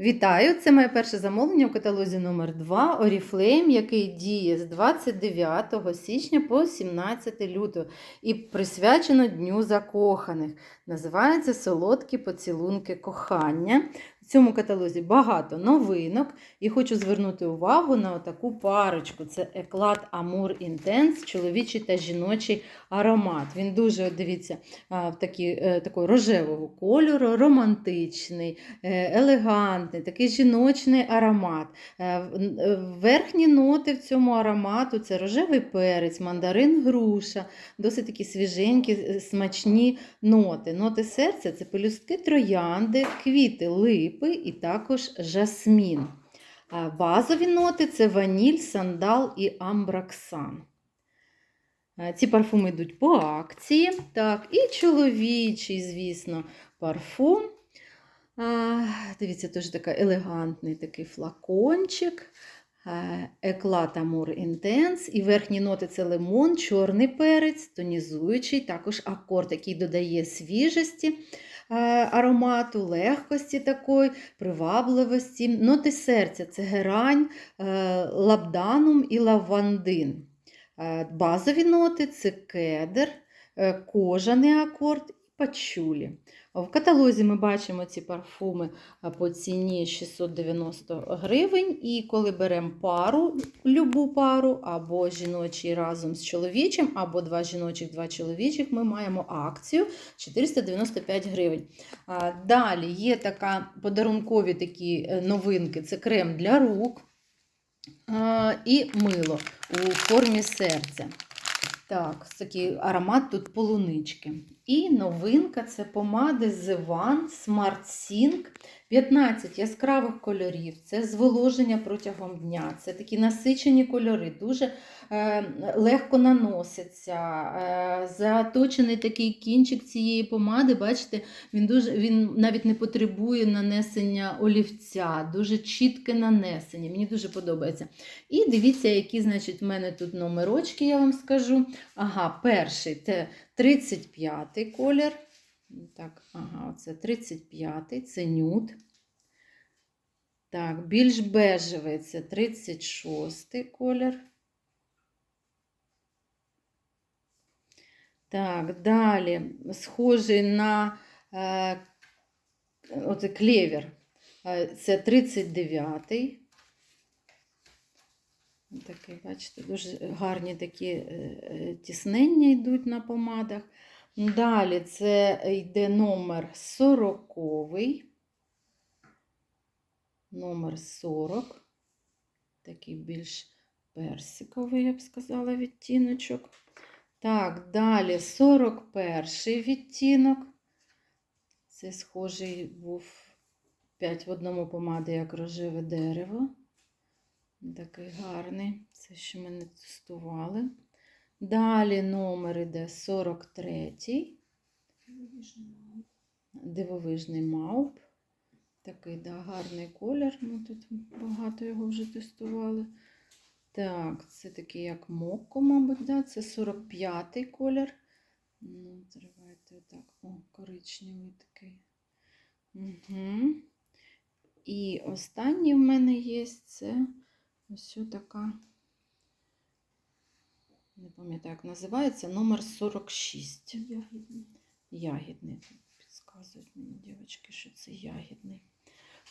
Вітаю! Це моє перше замовлення в каталозі номер 2 Oriflame, який діє з 29 січня по 17 лютого і присвячено Дню закоханих. Називається Солодкі поцілунки кохання. В цьому каталозі багато новинок і хочу звернути увагу на таку парочку. Це еклад Amour Intense, чоловічий та жіночий аромат. Він дуже, дивіться, в такі, е, такого рожевого кольору, романтичний, е, елегантний, такий жіночний аромат. Е, Верхні ноти в цьому аромату це рожевий перець, мандарин, груша, досить такі свіженькі, смачні ноти. Ноти серця це пелюстки троянди, квіти липи і також жасмін. Базові ноти це ваніль, сандал і амбраксан. Ці парфуми йдуть по акції. Так, і чоловічий, звісно, парфум. Дивіться, теж такий елегантний такий флакончик. Еклат Амур Інтенс. І верхні ноти це лимон, чорний перець, тонізуючий, також акорд, який додає свіжості аромату, легкості такої, привабливості. Ноти серця це герань, е, лабданум і лавандин. Е, Базові ноти це кедр, е, кожаний акорд і пачулі. В каталозі ми бачимо ці парфуми по ціні 690 гривень. І коли беремо пару, любу пару, або жіночий разом з чоловічим, або два жіночих, два чоловічих, ми маємо акцію 495 гривень. Далі є така подарункові такі е, новинки: це крем для рук і мило у формі серця. Так, такий аромат тут полунички. І новинка це помади The One Smart Sync. 15 яскравих кольорів. Це зволоження протягом дня. Це такі насичені кольори, дуже е, легко наносяться. Е, заточений такий кінчик цієї помади, бачите, він, дуже, він навіть не потребує нанесення олівця, дуже чітке нанесення. Мені дуже подобається. І дивіться, які, значить, в мене тут номерочки, я вам скажу. Ага, перший це 35-й колір. Так, ага, це 35-й, це нюд. Так, більш бежевий це 36-й колір. Так, далі, схожий на е, оце клевер. Е, Це 39-й. Такий, бачите, дуже гарні такі е, е, тіснення йдуть на помадах. Далі це йде номер 40. Номер 40. Такий більш персиковий, я б сказала, відтіночок. Так, далі 41 відтінок. Це схожий був 5 в одному помади, як рожеве дерево. Такий гарний. Це що ми не тестували. Далі номер іде 43. Дивовижний мауп. Такий да, гарний колір. Ми тут багато його вже тестували. Так, це такий як мокко, мабуть, да? це 45-й колір. Ну, Давайте отак. О, коричневий такий. Угу. І останній в мене є це ось така, не пам'ятаю, як називається, номер 46. Ягідний. Ягідний. Підказують мені дівчатки, що це ягідний.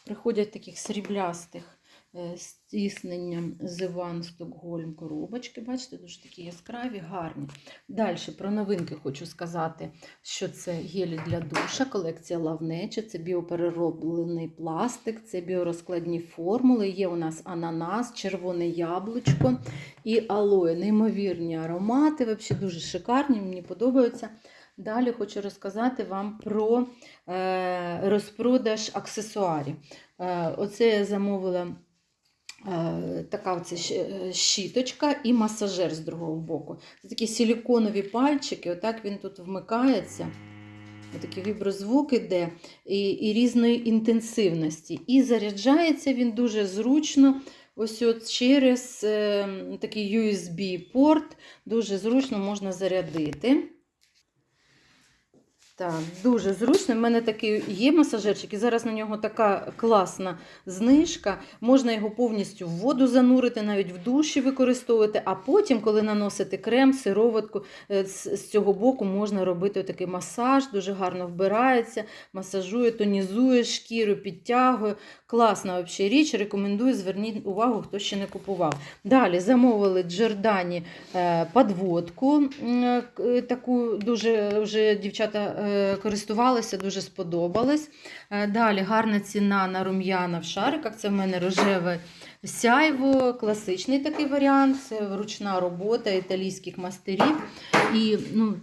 Приходять таких сріблястих е, з тісненням Зиван Стокгольм коробочки. Бачите, дуже такі яскраві, гарні. Далі про новинки хочу сказати, що це гелі для душа, колекція Лавнеча, це біоперероблений пластик, це біорозкладні формули. Є у нас ананас, червоне яблучко і алоє. Неймовірні аромати, взагалі дуже шикарні, мені подобаються. Далі хочу розказати вам про е, розпродаж аксесуарів. Е, оце я замовила така оце щіточка і масажер з другого боку. Це такі силіконові пальчики, отак він тут вмикається. Такий віброзвук іде і, і різної інтенсивності. І заряджається він дуже зручно. Ось от через е, такий USB-порт дуже зручно можна зарядити. Так, дуже зручно. У мене такий є масажерчик, і зараз на нього така класна знижка. Можна його повністю в воду занурити, навіть в душі використовувати. А потім, коли наносити крем, сироватку, е, з з цього боку можна робити такий масаж, дуже гарно вбирається, масажує, тонізує шкіру, підтягує. Класна взагалі річ. Рекомендую, зверніть увагу, хто ще не купував. Далі замовили Джордані е, подводку. е, Таку дуже вже дівчата е, користувалися, дуже сподобалось. Е, Далі гарна ціна на рум'яна в шариках. Це в мене рожеве сяйво, класичний такий варіант. Це ручна робота італійських мастерів. І ну,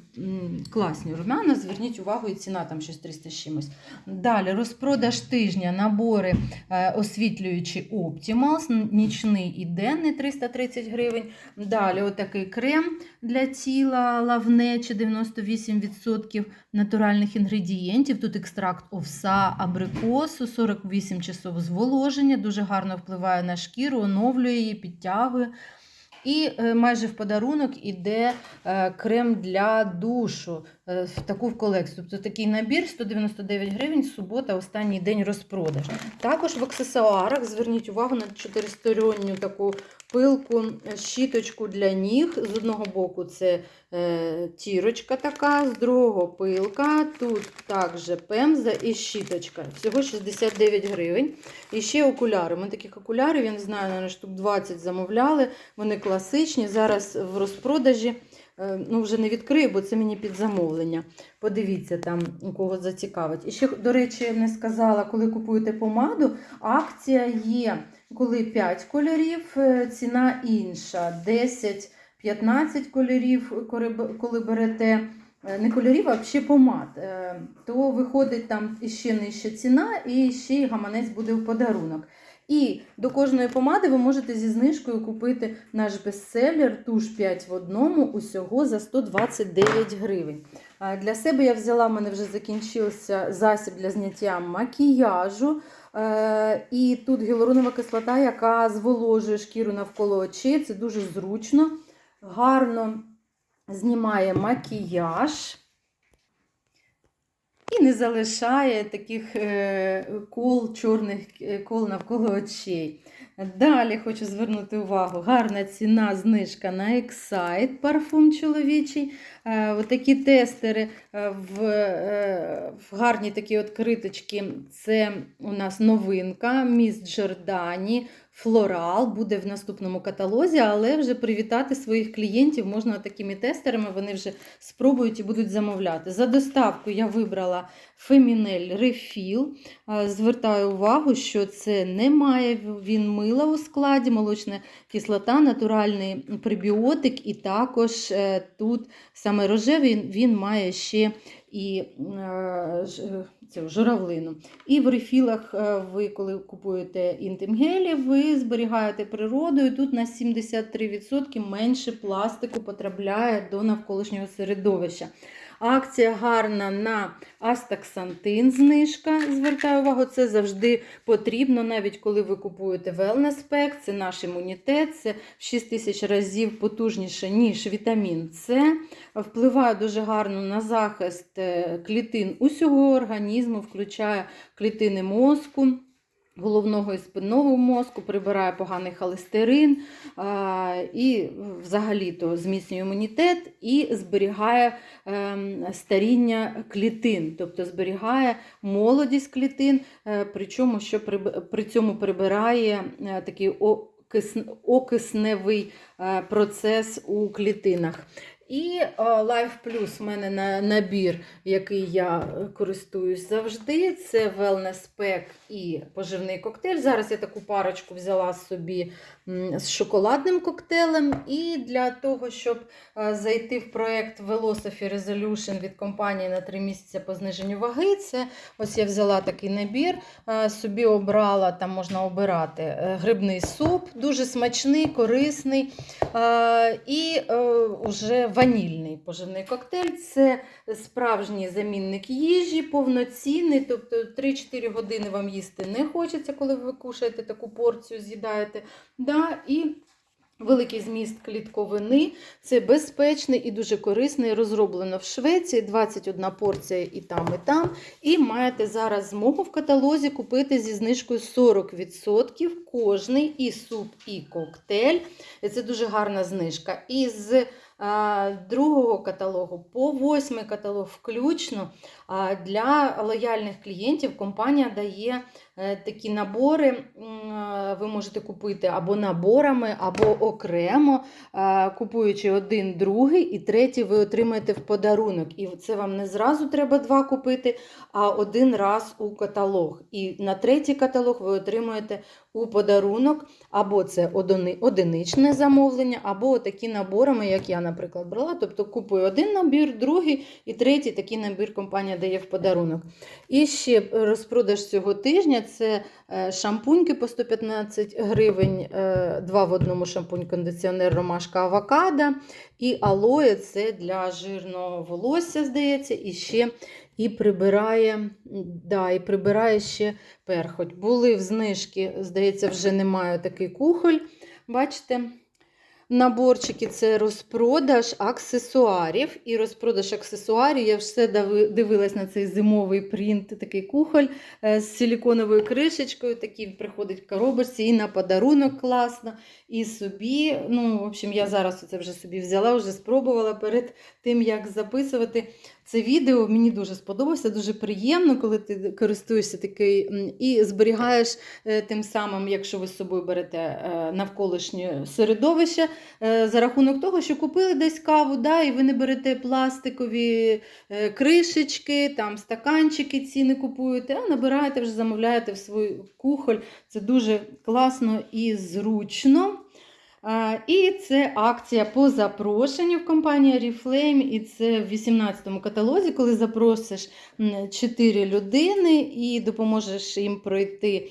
класні рум'яна. Зверніть увагу, і ціна там щось 300 з чимось. Далі розпродаж тижня, набори е, освітлюючі Optimals, нічний і денний 330 гривень. Далі отакий крем для тіла лавнечі 98% натуральних інгредієнтів. Тут екстракт овса, абрикосу, 48 часов зволоження, дуже гарно впливає на шкіру, оновлює її, підтягує. І е, майже в подарунок іде е, крем для душу в таку колекцію. Тобто такий набір 199 гривень, субота, останній день розпродаж. Також в аксесуарах зверніть увагу на чотиристоронню таку пилку, е, щіточку для ніг. З одного боку це е, тірочка така, з другого пилка. Тут також пемза і щіточка. Всього 69 гривень. І ще окуляри. Ми таких окулярів, я не знаю, штук 20 замовляли. Вони класичні. Зараз в розпродажі. Е, Ну, вже не відкрию, бо це мені під замовлення. Подивіться там, у кого зацікавить. І ще, до речі, не сказала, коли купуєте помаду, акція є, коли 5 кольорів, е, ціна інша. 10-15 кольорів, коли берете е, не кольорів, а ще помад, то виходить там іще нижча ціна, і ще й гаманець буде в подарунок. І до кожної помади ви можете зі знижкою купити наш бестселер туш 5 в одному усього за 129 гривень. Для себе я взяла, в мене вже закінчився засіб для зняття макіяжу. Е, І тут гіалуронова кислота, яка зволожує шкіру навколо очей. Це дуже зручно, гарно знімає макіяж. І не залишає таких е, кол, чорних е, кол навколо очей. Далі хочу звернути увагу: гарна ціна, знижка на Excite, парфум чоловічий. Е, Отакі тестери в, в гарні такі от криточки. Це у нас новинка Міс Джордані. Флорал буде в наступному каталозі, але вже привітати своїх клієнтів можна такими тестерами. Вони вже спробують і будуть замовляти. За доставку я вибрала Фемінель. Е, Звертаю увагу, що це не має він мила у складі, молочна кислота, натуральний пребіотик, і також е, тут саме рожевий він має ще і е, ж- цю журавлину. І в рефілах е, ви, коли купуєте інтимгелі, ви зберігаєте природу, і тут на 73% менше пластику потрапляє до навколишнього середовища. Акція гарна на астаксантин знижка. Звертаю увагу, це завжди потрібно, навіть коли ви купуєте Wellness Pack, це наш імунітет, це в 6 тисяч разів потужніше, ніж вітамін С. Впливає дуже гарно на захист е, клітин усього організму, включає клітини мозку. Головного і спинного мозку прибирає поганий холестерин і взагалі-то зміцнює імунітет і зберігає ем, старіння клітин, тобто зберігає молодість клітин, е, причому що при, при цьому прибирає е, такий окисневий е, процес у клітинах. І е, Life Plus в мене на набір, який я е, користуюсь завжди. Це Wellness Pack і поживний коктейль. Зараз я таку парочку взяла собі з шоколадним коктейлем. І для того, щоб е, зайти в проект Velocity Resolution від компанії на 3 місяці по зниженню ваги, це ось я взяла такий набір, собі обрала, там можна обирати грибний суп, дуже смачний, корисний. І е, уже ванільний поживний коктейль це справжній замінник їжі, повноцінний, тобто 3-4 години вам їсти не хочеться, коли ви кушаєте таку порцію, з'їдаєте. Да, і Великий зміст клітковини, це безпечний і дуже корисний. Розроблено в Швеції 21 порція і там, і там. І маєте зараз змогу в каталозі купити зі знижкою 40% кожний і суп, і коктейль. Це дуже гарна знижка. І з другого каталогу по восьмий каталог включно для лояльних клієнтів компанія дає е, такі набори. Ви можете купити або наборами, або окремо, е, купуючи один, другий і третій, ви отримаєте в подарунок. І це вам не зразу треба два купити, а один раз у каталог. І на третій каталог ви отримаєте у подарунок або це одиничне замовлення, або такі наборами, як я, наприклад, брала. Тобто купую один набір, другий і третій такий набір компанія дає в подарунок. І ще розпродаж цього тижня це е, шампуньки по 115 гривень, е, два в одному шампунь, кондиціонер, ромашка, авокадо. І алоє це для жирного волосся, здається, і ще і прибирає, да, і прибирає ще перхоть. Були в знижки, здається, вже немає такий кухоль. Бачите? Наборчики це розпродаж аксесуарів. І розпродаж аксесуарів. Я все дивилась на цей зимовий принт, такий кухоль е, з силіконовою кришечкою. Такий приходить в коробочці і на подарунок класно. І собі. Ну, в общем, я зараз це вже собі взяла, вже спробувала перед тим, як записувати це відео. Мені дуже сподобалося, дуже приємно, коли ти користуєшся такий і зберігаєш е, тим самим, якщо ви з собою берете е, навколишнє середовище, е, за рахунок того, що купили десь каву, да, і ви не берете пластикові кришечки, там стаканчики ці не купуєте, а набираєте вже замовляєте в свій кухоль. Це дуже класно і зручно. І це акція по запрошенню в компанії Oriflame, і це в 18-му каталозі, коли запросиш 4 людини і допоможеш їм пройти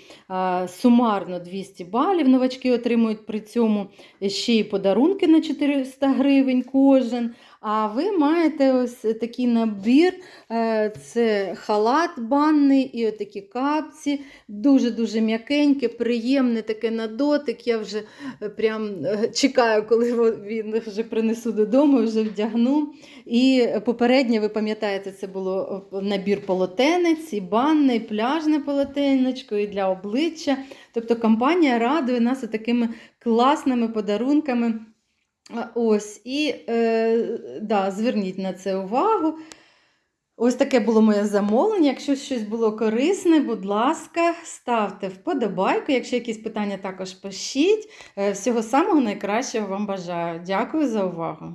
сумарно 200 балів. Новачки отримують при цьому ще й подарунки на 400 гривень кожен. А ви маєте ось такий набір: е, це халат банний і отакі капці. Дуже-дуже м'якеньке, приємне таке на дотик. Я вже е, прям е, чекаю, коли він вже принесу додому, вже вдягну. І попереднє, ви пам'ятаєте, це було набір полотенець, і банне, і пляжне полотенечко, і для обличчя. Тобто компанія радує нас такими класними подарунками. Ось, і е, да, зверніть на це увагу. Ось таке було моє замовлення. Якщо щось було корисне, будь ласка, ставте вподобайку. Якщо якісь питання, також пишіть. Е, Всього самого найкращого вам бажаю. Дякую за увагу.